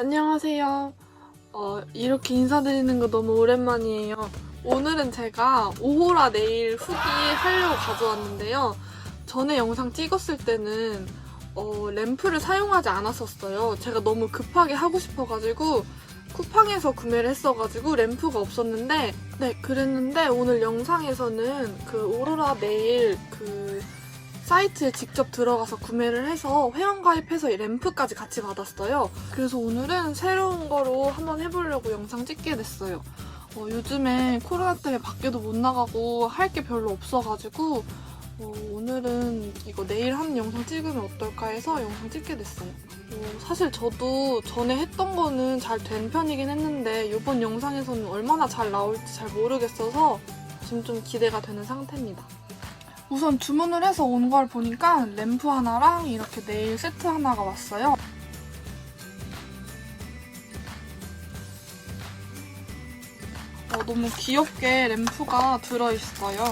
안녕하세요. 어, 이렇게 인사드리는 거 너무 오랜만이에요. 오늘은 제가 오호라 네일 후기 하려고 가져왔는데요. 전에 영상 찍었을 때는 어, 램프를 사용하지 않았었어요. 제가 너무 급하게 하고 싶어가지고 쿠팡에서 구매를 했어가지고 램프가 없었는데 네 그랬는데 오늘 영상에서는 그 오로라 네일 그 사이트에 직접 들어가서 구매를 해서 회원가입해서 이 램프까지 같이 받았어요. 그래서 오늘은 새로운 거로 한번 해보려고 영상 찍게 됐어요. 어, 요즘에 코로나 때문에 밖에도 못 나가고 할 게 별로 없어가지고 어, 오늘은 이거 내일 한 영상 찍으면 어떨까 해서 영상 찍게 됐어요. 어, 사실 저도 전에 했던 거는 잘 된 편이긴 했는데 이번 영상에서는 얼마나 잘 나올지 잘 모르겠어서 지금 좀 기대가 되는 상태입니다. 우선 주문을 해서 온 걸 보니까 램프 하나랑 이렇게 네일 세트 하나가 왔어요. 어, 너무 귀엽게 램프가 들어있어요.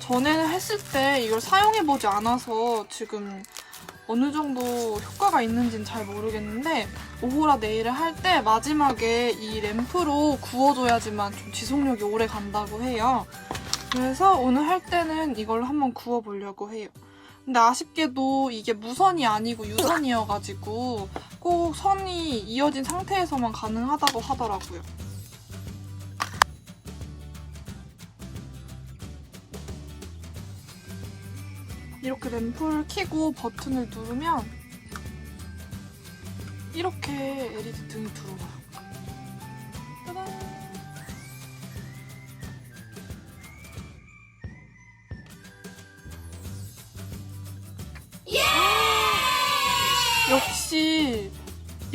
전에는 했을 때 이걸 사용해보지 않아서 지금 어느 정도 효과가 있는지는 잘 모르겠는데 오호라 네일을 할 때 마지막에 이 램프로 구워줘야지만 좀 지속력이 오래 간다고 해요. 그래서 오늘 할 때는 이걸 한번 구워보려고 해요. 근데 아쉽게도 이게 무선이 아니고 유선이어가지고 꼭 선이 이어진 상태에서만 가능하다고 하더라고요. 이렇게 램프를 켜고 버튼을 누르면 이렇게 LED 등이 들어와요.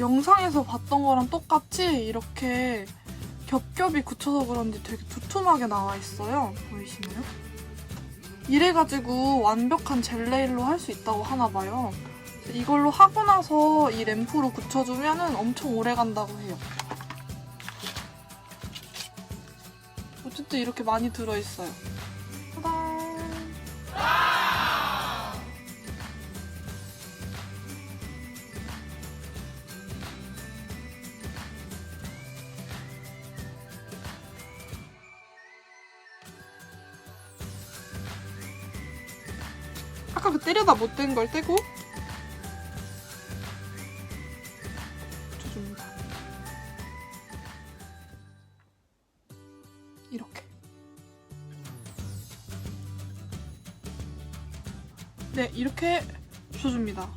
영상에서 봤던 거랑 똑같이 이렇게 겹겹이 굳혀서 그런지 되게 두툼하게 나와 있어요. 보이시나요? 이래가지고 완벽한 젤 네일로 할 수 있다고 하나 봐요. 이걸로 하고 나서 이 램프로 굳혀주면 엄청 오래 간다고 해요. 어쨌든 이렇게 많이 들어있어요. 아까 그 때려다 못된걸 떼고 붙여줍니다. 이렇게. 네, 이렇게 붙여줍니다.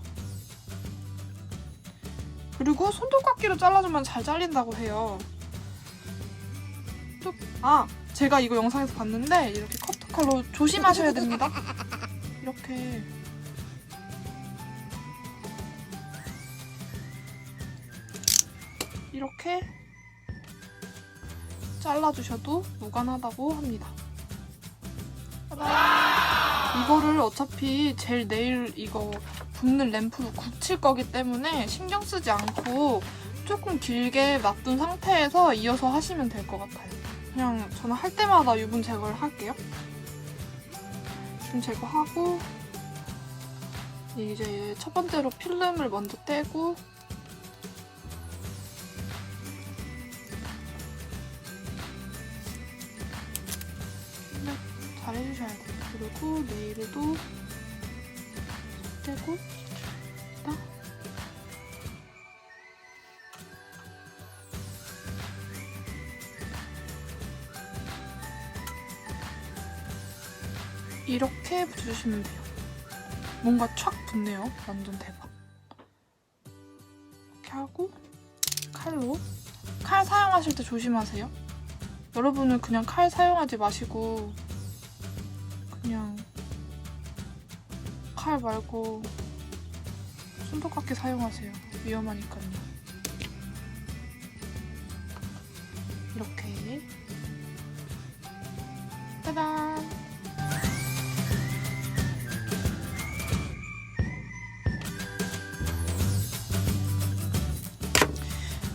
그리고 손톱깎이로 잘라주면 잘 잘린다고 해요. 또- 아, 제가 이거 영상에서 봤는데 이렇게 커트 칼로 조심하셔야 됩니다. 이렇게 이렇게 잘라주셔도 무관하다고 합니다. 짜잔! 이거를 어차피 젤 네일 이거 붓는 램프로 굳힐 거기 때문에 신경 쓰지 않고 조금 길게 놔둔 상태에서 이어서 하시면 될 것 같아요. 그냥 저는 할 때마다 유분 제거를 할게요. 좀 제거하고 이제 첫 번째로 필름을 먼저 떼고 필름 잘 해주셔야 돼요. 그리고 네일도 떼고 이렇게 붙여주시면 돼요. 뭔가 촥 붙네요. 완전 대박. 이렇게 하고 칼로 칼 사용하실 때 조심하세요. 여러분은 그냥 칼 사용하지 마시고 그냥 칼 말고 손톱깎이 사용하세요. 위험하니까요. 이렇게 짜잔!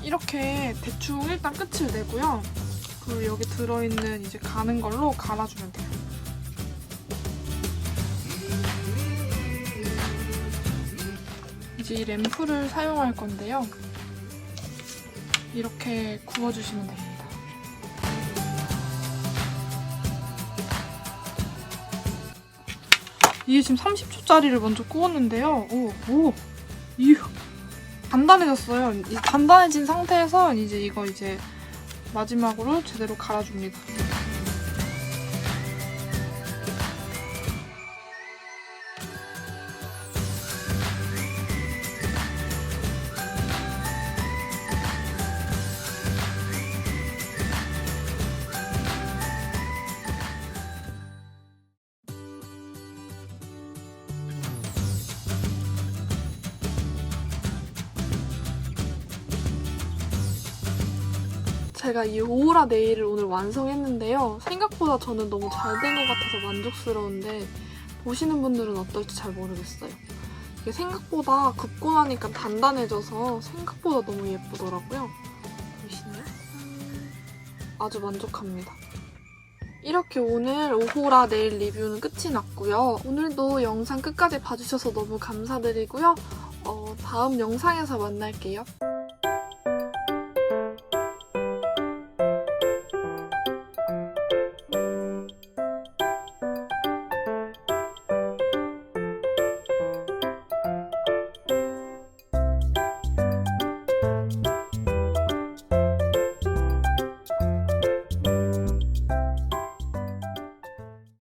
이렇게 대충 일단 끝을 내고요. 그 여기 들어있는 이제 가는 걸로 갈아주면 돼요. 이제 이 램프를 사용할 건데요. 이렇게 구워주시면 됩니다. 이게 지금 30초짜리를 먼저 구웠는데요. 오, 오, 이유. 단단해졌어요. 이 단단해진 상태에서 이제 이거 이제 마지막으로 제대로 갈아줍니다. 제가 이 오라 네일을 오늘 완성했는데요. 생각보다 저는 너무 잘 된 것 같아서 만족스러운데 보시는 분들은 어떨지 잘 모르겠어요. 이게 생각보다 굽고 나니까 단단해져서 생각보다 너무 예쁘더라고요. 보이시나요? 음, 아주 만족합니다. 이렇게 오늘 오호라 네일 리뷰는 끝이 났고요. 오늘도 영상 끝까지 봐주셔서 너무 감사드리고요. 어, 다음 영상에서 만날게요.